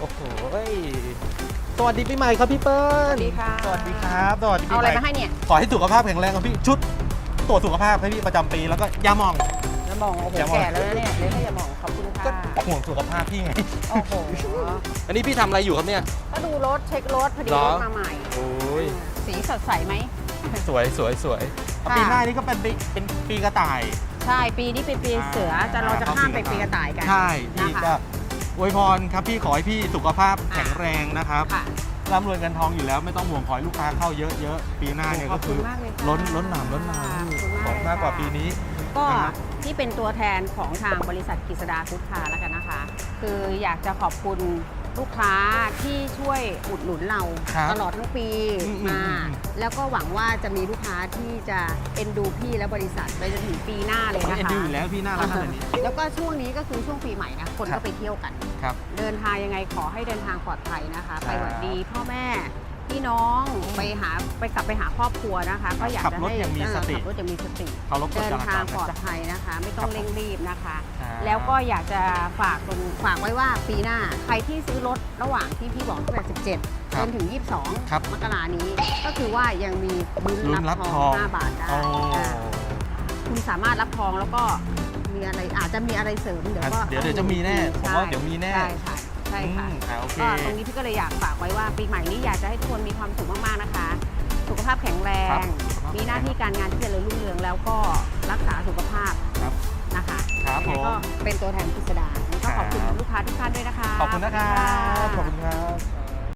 โอ้โหสวัสดีปีใหม่ครับพี่เปิ้ลสวัสดีค่ะ สวัสดีครับสวัสดีปีเอาใหอะไรม่มาให้เนี่ยขอให้สุขภาพแข็งแรงครับพี่ชุดตรวจสุขภาพให้พี่ประจำปีแล้วก็ยาหมองอย่ามองโอ้โหอย่ามอง แก่แล้วนะเนี่ยเลยให้อย่ามองขอบคุณก็ค่ะห่วงสุขภาพพี่ไงโอ้โหอันนี้พี่ทำอะไรอยู่ครับเนี่ย ก็ดูรถเช็ครถพอดีเหรอรถมาใหม่ โอ้ยสีสดใสไหม สวยสวยสวยค่ะ ปีหน้านี่ก็เป็นปีเป็นปีกระต่าย ใช่ปีนี้เป็นปีเสือจะเราจะข้ามไปปีกระต่ายกันใช่นะพี่คะก็ อวยพรครับพี่ขอให้พี่สุขภาพแข็งแรงนะครับค่ะ ร่ำรวยเงินทองอยู่แล้วไม่ต้องห่วงขอให้ลูกค้าเข้าเยอะๆ ปีหน้าเนี่ยขอก็บคุคืณอมากเลยค่ะล้นล้นหนามล้นหนามขอบคุณมากขอมากกว่าเลยค่ะปีนี้ ก็นะฮะที่เป็นตัวแทนของทางบริษัทกฤษดาฟุตคาร์แล้วกันนะคะ คืออยากจะขอบคุณ ลูกค้าที่ช่วยอุดหนุนเราครับตลอดทั้งปีอืมมาอืม แล้วก็หวังว่าจะมีลูกค้าที่จะเอ็นดูพี่และบริษัทไปจนถึงปีหน้าเลยผมนะเอ็นคะ ดูอยู่แล้วพี่น่ารักขนาดนี้ แล้วก็ช่วงนี้ก็คือช่วงปีใหม่นะ คนครัก็บ ไปเที่ยวกัน ครับ เดินทางยังไงขอให้เดินทางปลอดภัยนะคะครับไปหวัดดีพ่อแม่ พี่น้องไปหาไปกลับไปหาครอบครัวนะคะ ก็อยากขับจะรถให้อย่างมีสติ เออขับรถอย่างมีสติ เคารพกฎเดินจราจทางรปลอนะดจ๊ะภัยนะคะ ไม่ต้อครังบเร่งรีบนะคะ ครับ แล้วก็อยากจะฝากตรงฝากไว้ว่าปีหน้า ใครที่ซื้อรถระหว่างที่พี่บอกตั้งแต่17คจรับนถึง ครับ 22 มกรานี้ ก็คือว่ายังมีลุ้นลุ้นรัรับบททอองง5บาทได้โอ้ อ่าคุณสามารถรับทองแล้วก็มีอะไรอาจจะมีอะไรเสริมเดี๋ยวก็เดี๋ยวเดี๋ยวจะมีแน่ผมว่าเดี๋ยวมีแน่ ใช่ค่ะ ใช่ค่ะอืมอ่าโอเค ก็ตรงนี้พี่ก็เลยอยากฝากไว้ว่าปีใหม่นี้อยากจะให้ทุกคนมีความสุขมากๆนะคะ สุขภาพแข็งแรครับงมีหน้าที่การงานที่เจริญรุ่งเรืองแล้วก็รักษาสุขภาพครับนะคะครับผยังไงก็มเป็นตัวแทนพิสดารแล้วก็ขอบคุณครับ ลูกค้าทุกท่านด้วยนะคะ ขอบคุณนะครับขอบคุณครับ